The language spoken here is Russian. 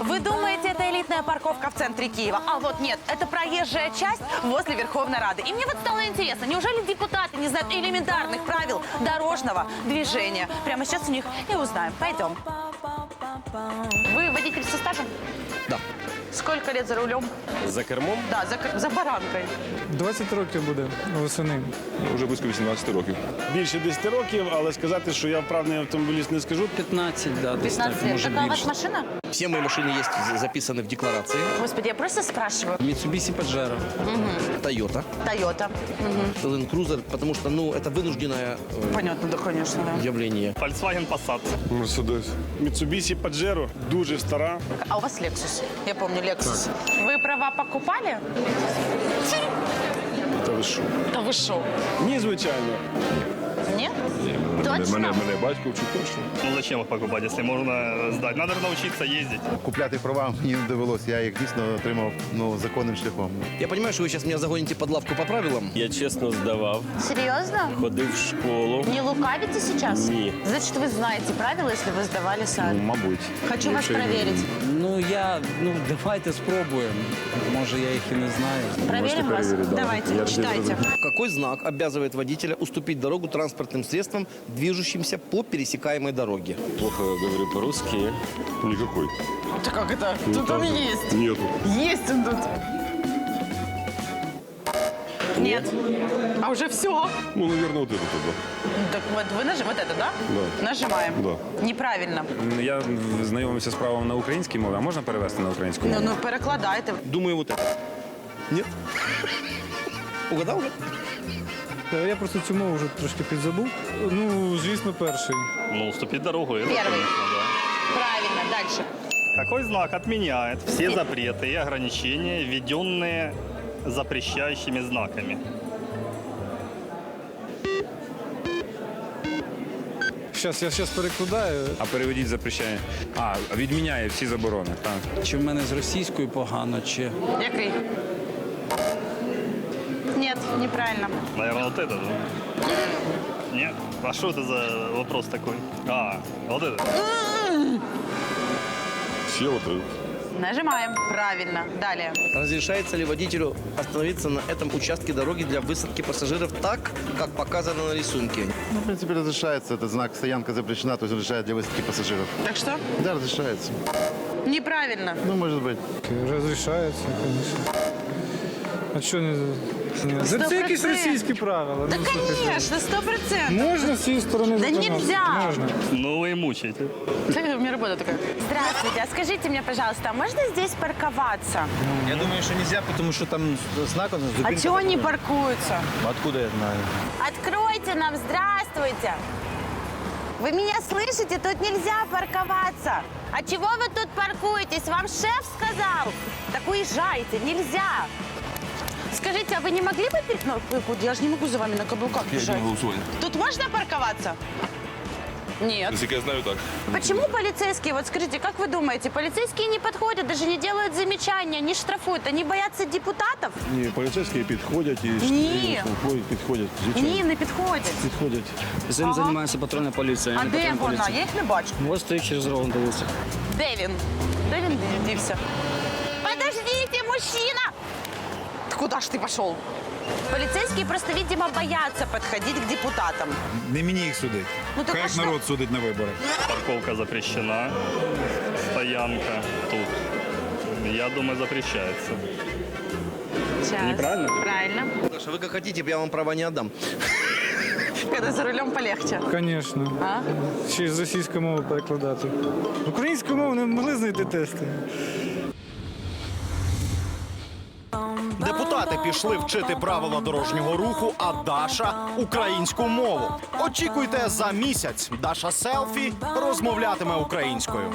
Вы думаете, это элитная парковка в центре Киева? А вот нет, это проезжая часть возле Верховной Рады. И мне вот стало интересно, неужели депутаты не знают элементарных правил дорожного движения? Прямо сейчас у них и узнаем. Пойдем. Вы водитель со стажем? Да. Сколько лет за рулем? За кермом Да, за, кр- за баранкой. 20 років буде восени. вже близько 18 років. Більше 10 років, але сказати, що я вправний автомобіліст, не скажу. 15, да, десь 15 так, лет. може Какая у вас більше. машина? Все мои машины есть записаны в декларации. Господи, я просто спрашиваю. Mitsubishi Pajero. Toyota. Тойота. Land Cruiser, потому что, ну, это вынужденное э, Понятно, да, конечно, да. явление. Volkswagen Passat. Мерседес. Mitsubishi Pajero дуже стара. А у вас Lexus? Я помню Lexus. Вы права покупали? Та ви що? Да вы шо? Ні, звичайно. Нет? Мене, Точно? мене батько вчив точно. Ну зачем их покупать, если можно сдать? Надо же научиться ездить. Купляти права мені не довелося. Я їх дійсно отримав ну, законним шляхом. Я понимаю, что вы сейчас меня загоните под лавку по правилам. Я чесно здавав, Серьезно? ходив в школу. Не лукавите сейчас? Не. Значит, вы знаете правила, если вы сдавали сами. Мабуть. Хочу вас проверить. Ну я ну давайте спробуємо. Може я їх і не знаю. Проверим вас? проверить, да. Давайте, Я читайте. Какой знак обязывает водителя уступить дорогу транспортным средствам, движущимся по пересекаемой дороге? Плохо говорю по-русски. Никакой. Да как это? Тут он есть. Нету. Есть он тут. Нет. А уже все. Ну, наверное, вот это тогда. Так вот, вы нажимаете, вот это, да? Да. Нажимаем. Да. Неправильно. Я знайомився з правом на українській мові, а можна перевести на українську Ну, мову? ну, перекладайте. Думаю, вот это. Нет? Угадал уже? Та Я просто цю мову вже трошки підзабув. Ну, звісно, перший. Ну, уступить дорогу. это, Первый. конечно, да. Правильно, дальше. Какой знак отменяет все запреты и ограничения, введенные запрещающими знаками? Щас, я зараз перекладаю. А переведіть запрещає. А, відміняє всі заборони. Так. Чи в мене з російською погано, чи Який? Нет, неправильно. Наверное, вот это, да? Нет? А что это за вопрос такой? А, вот это. Все вот это. Нажимаем. Правильно. Далее. Разрешается ли водителю остановиться на этом участке дороги для высадки пассажиров так, как показано на рисунке? Ну, в принципе, разрешается. Этот знак «Стоянка запрещена», то есть разрешает для высадки пассажиров. Так что? Да, разрешается. Неправильно. Ну, может быть. Розрішається, звісно. А що не... не- Сто Це якісь процентів. російські правила. Да, ну, слухайте. конечно, сто процентов. Можна з цієї сторони Да зупинятися? нельзя. Можна. Ну вы и мучаете. У меня работа такая. Здравствуйте, а скажите мне, пожалуйста, а можно здесь парковаться? Я думаю, что нельзя, потому что там знак он А чего они паркуются? Откуда я знаю? Откройте нам, здравствуйте. Вы меня слышите? Тут нельзя парковаться. А чего вы тут паркуетесь? Вам шеф сказал. Так уезжайте, нельзя. Скажите, а вы не могли бы... пере- Ну, вы куда? я же не могу за вами на каблуках бежать. Тут можно парковаться? Нет. Наскільки я знаю, так. Почему полицейские, вот скажите, как вы думаете, полицейские не подходят, даже не делают замечания, не штрафуют, они боятся депутатов? Ні, поліцейські підходять і Ні. підходять, підходять. Ні, не підходять. Підходять. цим Ага. займається патрульна поліція. А де вона? Я їх не бачу. Ось стоїть через рогом дивиться. Де він? Де він дівся? Подождите, мужчина! Куда ж ты пошел? Полицейские просто, видимо, боятся подходить к депутатам. Не мені їх судить. Ну, так Хай а як що? народ судить на виборах. Парковка запрещена. Стоянка тут. Я думаю, запрещается. Сейчас. Неправильно? Правильно. Саша, вы как хотите, я вам права не отдам. Когда за рулем полегче. Звісно. А? Ще й з російської мови перекладати. Українською мовою не могли знайти тести. Депутати пішли вчити правила дорожнього руху, а Даша українську мову. Очікуйте за місяць. Даша селфі розмовлятиме українською.